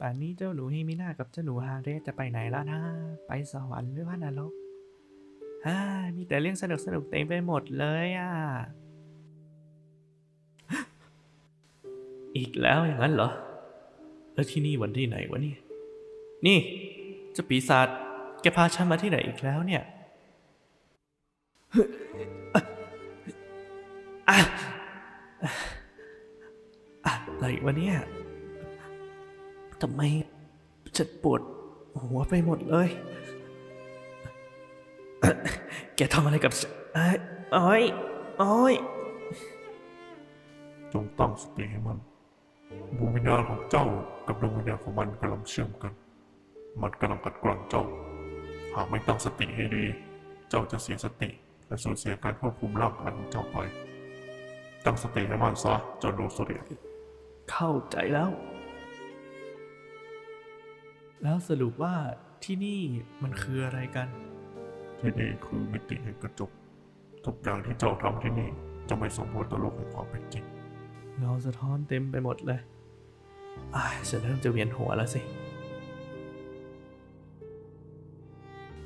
ป่านนี้เจ้าหนูฮิมิน่ากับเจ้าหนูฮาเรสจะไปไหนแล้วนะ ไปสวรรค์หรือว่านรกฮ่ามีแต่เรื่องสนุกสนุกเต็มไปหมดเลยอะ อีกแล้วอย่างนั้นเหรอ แล้วที่นี่วันที่ไหนวะเนี่ยนี่เจ้าปีศาจแกพาฉันมาที่ไหนอีกแล้วเนี่ยอะอะไรวะเนี่ย ทำไมฉันปวดหัวไปหมดเลย แกทำอะไรกับฉันเอ้ยโอ้ยโอ้ยจงตั้งสติให้มันดวงวิญญาณของเจ้ากับดวงวิญญาณของมันกำลังเชื่อมกัน มันกำลังกัดกร่อนเจ้า หากไม่ตั้งสติให้ดี เจ้าจะเสียสติและสูญเสียการควบคุมร่างกายของเจ้าไป ตั้งสติให้มันซะเจ้าโนโซเดียเข้าใจแล้ว แล้วสรุปว่าที่นี่มันคืออะไรกัน ที่นี่คือมิติแห่งกระจก ทุกอย่างที่เจ้าทำที่นี่จะไม่สมบูรณ์ต่อโลกแห่งความเป็นจริงเงาสะท้อนเต็มไปหมดเลยอ้ายฉันเริ่มจะเวียนหัวแล้วสิ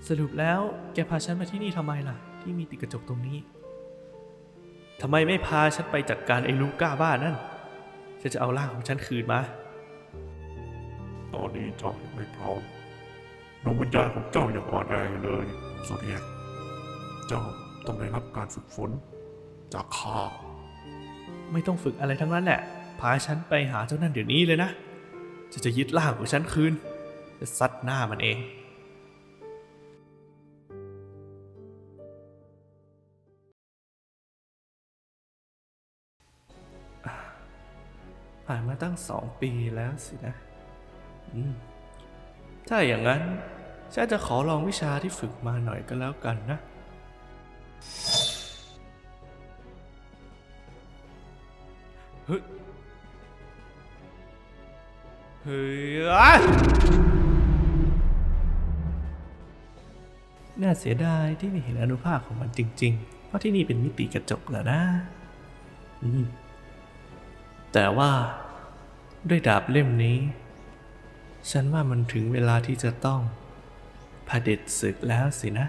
สรุปแล้วแกพาฉันมาที่นี่ทำไมล่ะ ที่มีติดกระจกตรงนี้ทำไมไม่พาฉันไปจัดการไอ้ลูก้าบ้านนั่นฉันจะเอาร่างของฉันคืนมา ตอนนี้เจ้ายังไม่พร้อมดวงวิญญาณของเจ้ายังอ่อนแออยู่เลยโซเดียกเจ้าต้องได้รับการฝึกฝนจากข้าไม่ต้องฝึกอะไรทั้งนั้นแหละ พาฉันไปหาเจ้านั่นเดี๋ยวนี้เลยนะ จะจะยึดร่างของฉันคืน จะซัดหน้ามันเองผ่านมาตั้งสองปีแล้วสินะ ถ้าอย่างนั้นฉันจะขอลองวิชาที่ฝึกมาหน่อยก็แล้วกันนะ เฮ้ย เฮ้ย น่าเสียดายที่ไม่เห็นอนุภาคของมันจริง ๆ เพราะที่นี่เป็นมิติกระจกแล้วนะ แต่ว่าด้วยดาบเล่มนี้ ฉันว่ามันถึงเวลาที่จะต้องเด็จศึกแล้วสินะ